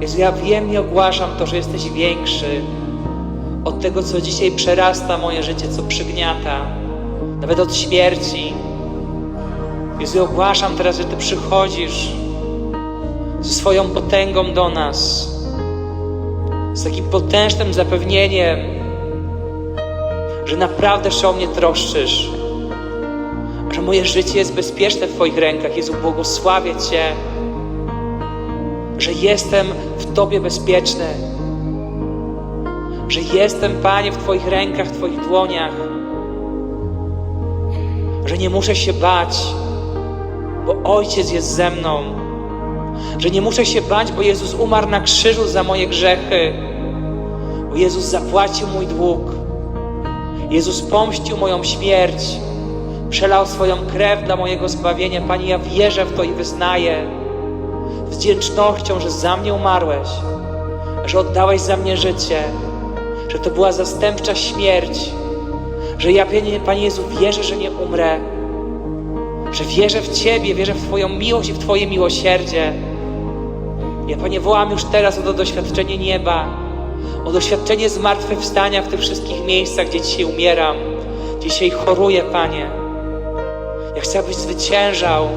Jezu, ja wiem i ogłaszam to, że jesteś większy od tego, co dzisiaj przerasta moje życie, co przygniata, nawet od śmierci. Jezu, ogłaszam teraz, że Ty przychodzisz ze swoją potęgą do nas, z takim potężnym zapewnieniem, że naprawdę się o mnie troszczysz, że moje życie jest bezpieczne w Twoich rękach. Jezu, błogosławię Cię, że jestem w Tobie bezpieczny, że jestem, Panie, w Twoich rękach, w Twoich dłoniach, że nie muszę się bać, bo Ojciec jest ze mną, że nie muszę się bać, bo Jezus umarł na krzyżu za moje grzechy, bo Jezus zapłacił mój dług, Jezus pomścił moją śmierć, przelał swoją krew dla mojego zbawienia. Panie, ja wierzę w to i wyznaję wdzięcznością, że za mnie umarłeś, że oddałeś za mnie życie, że to była zastępcza śmierć, że ja, Panie, Jezu, wierzę, że nie umrę, że wierzę w Ciebie, wierzę w Twoją miłość i w Twoje miłosierdzie. Ja, Panie, wołam już teraz o to doświadczenie nieba, o doświadczenie zmartwychwstania w tych wszystkich miejscach, gdzie dzisiaj umieram, gdzie dzisiaj choruję, Panie. Ja chcę, abyś zwyciężał,